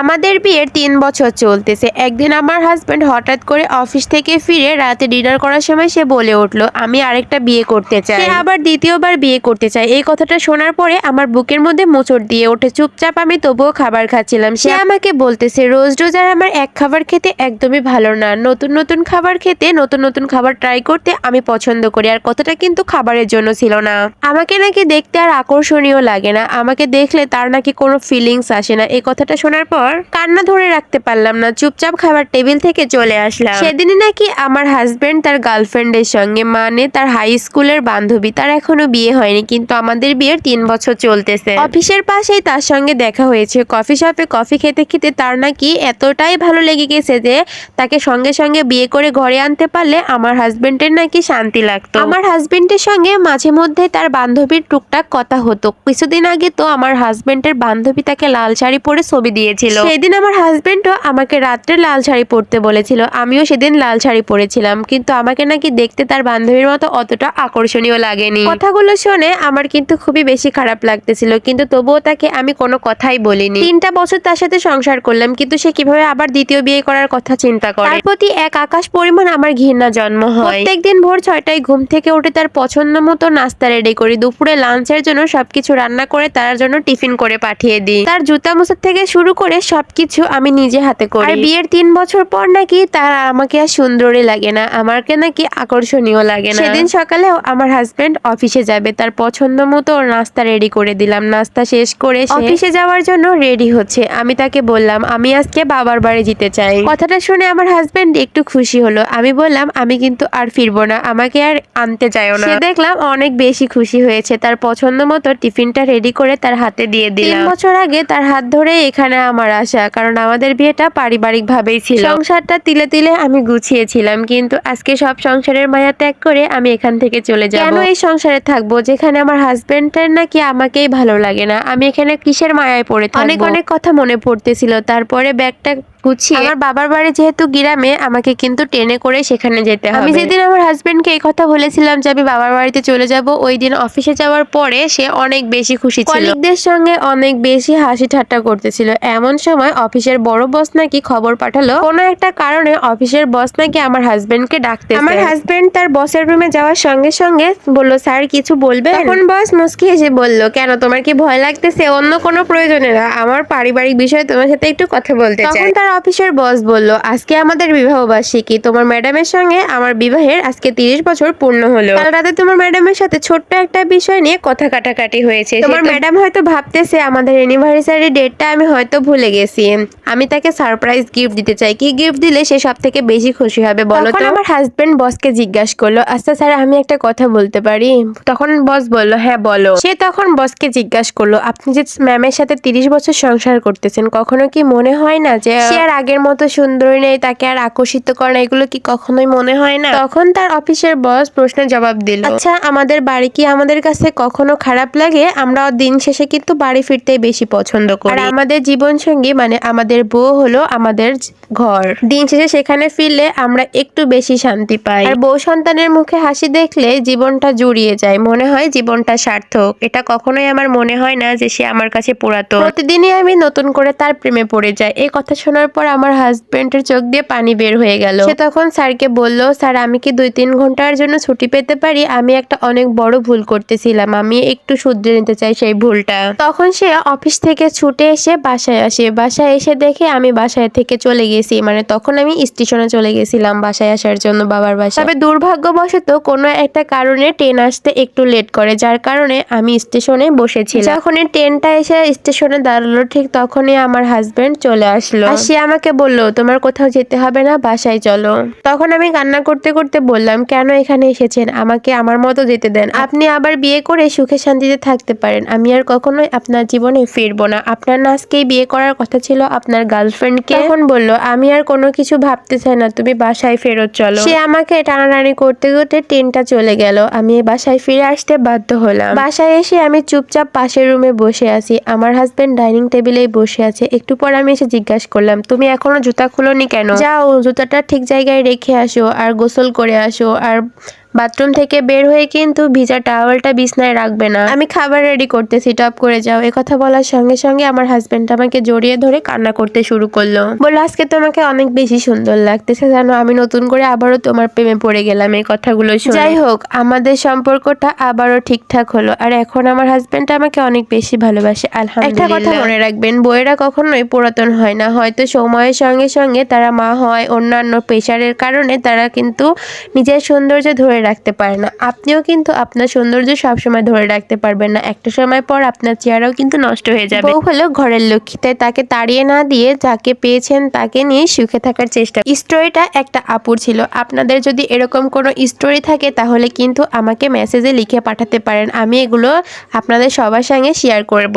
আমাদের বিয়ের তিন বছর চলতেছে। একদিন আমার হাজব্যান্ড হঠাৎ করে অফিস থেকে ফিরে রাতে ডিনার করার সময় সে বলে উঠল আমি আরেকটা বিয়ে করতে চাই। সে আবার দ্বিতীয়বার বিয়ে করতে চাই এই কথাটা শোনার পরে আমার বুকের মধ্যে মোচড় দিয়ে ওঠে। চুপচাপ আমি তবুও খাবার খাচ্ছিলাম। সে আমাকে বলতেছে রোজ রোজ আর আমার এক খাবার খেতে একদমই ভালো না। নতুন নতুন খাবার খেতে নতুন নতুন খাবার ট্রাই করতে আমি পছন্দ করি। আর কথাটা কিন্তু খাবারের জন্য ছিল না। আমাকে নাকি দেখতে আর আকর্ষণীয় লাগে না। আমাকে দেখলে তার নাকি কোনো ফিলিংস আসে না। এই কথাটা শোনার পর কান্না ধরে রাখতে পারলাম না, চুপচাপ খাবার টেবিল থেকে চলে আসলাম। সেদিনই নাকি আমার হাজবেন্ড তার গার্লফ্রেন্ডের সঙ্গে মানে তার হাই স্কুলের বান্ধবী, তার এখনও বিয়ে হয়নি, কিন্তু আমাদের বিয়ের তিন বছর চলতেছে। অফিসের পাশেই তার সঙ্গে দেখা হয়েছে কফি শপে কফি খেতে খেতে তার নাকি এতটাই ভালো লেগে গেছে যে তাকে সঙ্গে সঙ্গে বিয়ে করে ঘরে আনতে পারলে আমার হাজবেন্ডের নাকি শান্তি লাগতো। আমার হাজবেন্ডের সঙ্গে মাঝে মধ্যে তার বান্ধবীর টুকটাক কথা হতো। কিছুদিন আগে তো আমার হাজবেন্ডের বান্ধবী তাকে লাল শাড়ি পরে ছবি দিয়েছিল। সেদিন আমার হাজবেন্ডও আমাকে রাত্রে লাল শাড়ি পরতে বলেছিল। আমিও সেদিন লাল শাড়ি পরেছিলাম, কিন্তু আমাকে নাকি দেখতে তার বান্ধবীর মতো অতটা আকর্ষণীয় লাগেনি। কথাগুলো শুনে আমার কিন্তু খুবই বেশি খারাপ লাগতেছিল, কিন্তু তবুও তাকে আমি কোনো কথাই বলিনি। তিনটা বছর তার সাথে সংসার করলাম, কিন্তু সে কীভাবে আবার দ্বিতীয় বিয়ে করার কথা চিন্তা করে? তার প্রতি এক আকাশ পরিমাণ আমার ঘৃণা জন্ম হয়। প্রত্যেকদিন ভোর ছয়টায় ঘুম থেকে উঠে তার পছন্দ মতো নাস্তা রেডি করি, দুপুরে লাঞ্চের জন্য সবকিছু রান্না করে তার জন্য টিফিন করে পাঠিয়ে দিই। তার জুতা মোছা থেকে শুরু করে সবকিছু আমি নিজে হাতে করি। আর বিয়ের তিন বছর পর নাকি তার আমাকে আর সুন্দরই লাগে না আমাকে নাকি আকর্ষণীয় লাগে না। সেদিন সকালে আমার হাজবেন্ড অফিসে যাবে তার পছন্দ মতো ওর নাস্তা রেডি করে দিলাম। নাস্তা শেষ করে সে অফিসে যাওয়ার জন্য রেডি হচ্ছে। আমি তাকে বললাম আমি আজকে বাবার বাড়ি যেতে চাই। কথাটা শুনে আমার হাজবেন্ড একটু খুশি হলো। আমি বললাম আমি কিন্তু আর ফিরবো না আমাকে আর আনতে যাইও না। সে দেখলাম অনেক বেশি খুশি হয়েছে। তার পছন্দ মতো টিফিনটা রেডি করে তার হাতে দিয়ে দিলাম। তিন বছর আগে তার হাত ধরে এখানে আমার আসা কারণ আমাদের বিয়েটা পারিবারিক ভাবেই ছিল। সংসারটা তিলে তিলে আমি গুছিয়েছিলাম কিন্তু আজকে সব সংসারের মায়া ত্যাগ করে আমি এখান থেকে চলে যাব। কেন এই সংসারে থাকব? যেখানে আমার হাজবেন্ডের নাকি আমাকেই ভালো লাগে না। আমি এখানে কিসের মায়ায় পড়ে অনেক অনেক কথা মনে পড়তেছিল। তারপরে ব্যাগটা গুছিয়ে আমার বাবার বাড়ি যেহেতু গ্রামে আমাকে কিন্তু ট্রেনে করে সেখানে যেতে হবে। আমি যেদিন আমার হাজবেন্ডকে এই কথা বলেছিলাম যে আমি বাবার বাড়িতে চলে যাব ওই দিন অফিসে যাওয়ার পরে সে অনেক বেশি খুশি ছিল। কলিগদের সঙ্গে অনেক বেশি হাসি ঠাট্টা করতেছিল। এমন সময় অফিসের বড় বস নাকি খবর পাঠালো। কোনো একটা কারণে অফিসের বস নাকি আমার হাজবেন্ডকে ডাকতে আমার হাজবেন্ড তার বসের রুমে যাওয়ার সঙ্গে সঙ্গে বলল স্যার কিছু বলবে এখন বস মুস্কি হেসে বলল কেন তোমার কি ভয় লাগতেছে? অন্য কোনো প্রয়োজনে না। আমার পারিবারিক বিষয়ে তোমার সাথে একটু কথা বলতে চাই। তখন তার অফিসের বস বলল আজকে আমাদের বিবাহ বার্ষিকী। তোমার ম্যাডামের সঙ্গে আমার বিবাহের আজকে তিরিশ বছর পূর্ণ হলো। কাল রাতে তোমার ম্যাডামের সাথে ছোট্ট একটা বিষয় নিয়ে কথা কাটাকাটি হয়েছে। তোমার ম্যাডাম হয়তো ভাবতেছে আমাদের অ্যানিভার্সারি ডেটটা আমি হয়তো ভুলে গেছি। আমি তাকে সারপ্রাইজ গিফট দিতে চাই। কি গিফট দিলে সে সব থেকে বেশি খুশি হবে বলো তো? আমার হাজবেন্ড বসকে জিজ্ঞাসা করল আচ্ছা স্যার আমি একটা কথা বলতে পারি? তখন বস বলল হ্যাঁ বলো। সে তখন বসকে জিজ্ঞাসা করল আপনি যে ম্যামের সাথে তিরিশ বছর সংসার করতেছেন কখনো কি মনে হয় না যে আর আগের মতো সুন্দরী নেই, তাকে আর আকর্ষিত করে না, এগুলো কি কখনোই মনে হয় না? তখন তার অফিসের বস প্রশ্নের জবাব দিল আচ্ছা আমাদের বাড়ি কি আমাদের কাছে কখনো খারাপ লাগে? আমরা দিন শেষে কিন্তু বাড়ি ফিরতেই বেশি পছন্দ করি। আর আমাদের জীবন সঙ্গী মানে আমাদের বউ হলো আমাদের ঘর। দিন শেষে সেখানে ফিরলে আমরা একটু বেশি শান্তি পাই। আর বউ সন্তানের মুখে হাসি দেখলে জীবনটা জুড়িয়ে যায়। মনে হয় জীবনটা সার্থক। এটা কখনোই আমার মনে হয় না যে সে আমার কাছে পুরাতন। প্রতিদিনই আমি নতুন করে তার প্রেমে পড়ে যাই। এই কথা শোনার পর আমার হাজবেন্ডের চোখ দিয়ে পানি বের হয়ে গেল। সে তখন স্যারকে বলল, স্যার, আমি কি দুই তিন ঘণ্টার জন্য ছুটি পেতে পারি? আমি একটা অনেক বড় ভুল করতেছিলাম। আমি একটু শুধরে নিতে চাই সেই ভুলটা। তখন সে অফিস থেকে ছুটে এসে বাসায় আসে। বাসায় এসে দেখে আমি বাসায় থেকে চলে গেছি। মানে তখন আমি স্টেশনে চলে গেছিলাম বাসায় আসার জন্য বাবার বাসায়। তবে দুর্ভাগ্যবশত কোনো একটা কারণে ট্রেন আসতে একটু লেট করে, যার কারণে আমি স্টেশনে বসেছিলাম। যখন ট্রেনটা এসে স্টেশনে দাঁড়াল, ঠিক তখনই আমার হাজবেন্ড চলে আসলো। আর আমাকে বলল, তোমার কোথাও যেতে হবে না, বাসায় চলো। তখন আমি কান্না করতে করতে বললাম, কেন এখানে এসেছেন? আমাকে আমার মতো যেতে দেন। আপনি আবার বিয়ে করে সুখে শান্তিতে থাকতে পারেন। আমি আর কখনোই আপনার জীবনে ফিরবো না। আপনার না আজকেই বিয়ে করার কথা ছিল আপনার গার্লফ্রেন্ডকে এখন বলল, আমি আর কোনো কিছু ভাবতে চাই না। তুমি বাসায় ফেরত চলো। সে আমাকে টানাটানি করতে করতে ট্রেনটা চলে গেল। আমি বাসায় ফিরে আসতে বাধ্য হলাম। বাসায় এসে আমি চুপচাপ পাশের রুমে বসে আছি। আমার হাজবেন্ড ডাইনিং টেবিলেই বসে আছে। একটু পর আমি এসে জিজ্ঞাসা করলাম তুমি এখনও জুতা খুলোনি কেন? যাও, জুতাটা ঠিক জায়গায় রেখে আসো আর গোসল করে আসো আর বাথরুম থেকে বের হয়ে কিন্তু ভিজা টাওয়েলটা বিছনায় রাখবে না। আমি খাবার রেডি করতেছি টপ করে যাও। কথা বলার সঙ্গে সঙ্গে আমার হাজবেন্ড আমাকে জড়িয়ে ধরে কান্না করতে শুরু করল। বলল আজকে তোমাকে অনেক বেশি সুন্দর লাগতেছে জানো আমি নতুন করে আবারও তোমার প্রেমে পড়ে গেলাম এই কথাগুলো যাই হোক আমাদের সম্পর্কটা আবারও ঠিকঠাক হলো আর এখন আমার হাজবেন্ড আমাকে অনেক বেশি ভালোবাসে আলহামদুলিল্লাহ একটা কথা মনে রাখবেন বইয়েরা কখনোই পুরাতন হয় না হয়তো সময়ের সঙ্গে সঙ্গে তারা মা হয় অন্যান্য প্রেশারের কারণে তারা কিন্তু নিজের সৌন্দর্য ধরে রাখতে পারে না। আপনিও কিন্তু আপনার সৌন্দর্য সবসময় ধরে রাখতে পারবেন না। একটা সময় পর আপনার চেহারাও কিন্তু নষ্ট হয়ে যাবে। বউ হলো ঘরের লক্ষ্মী, তাই তাকে তাড়িয়ে না দিয়ে যাকে পেয়েছেন তাকে নিয়ে সুখে থাকার চেষ্টা। স্টোরিটা একটা আপুর ছিল। আপনাদের যদি এরকম কোনো স্টোরি থাকে, তাহলে কিন্তু আমাকে মেসেজে লিখে পাঠাতে পারেন। আমি এগুলো আপনাদের সবার সঙ্গে শেয়ার করব।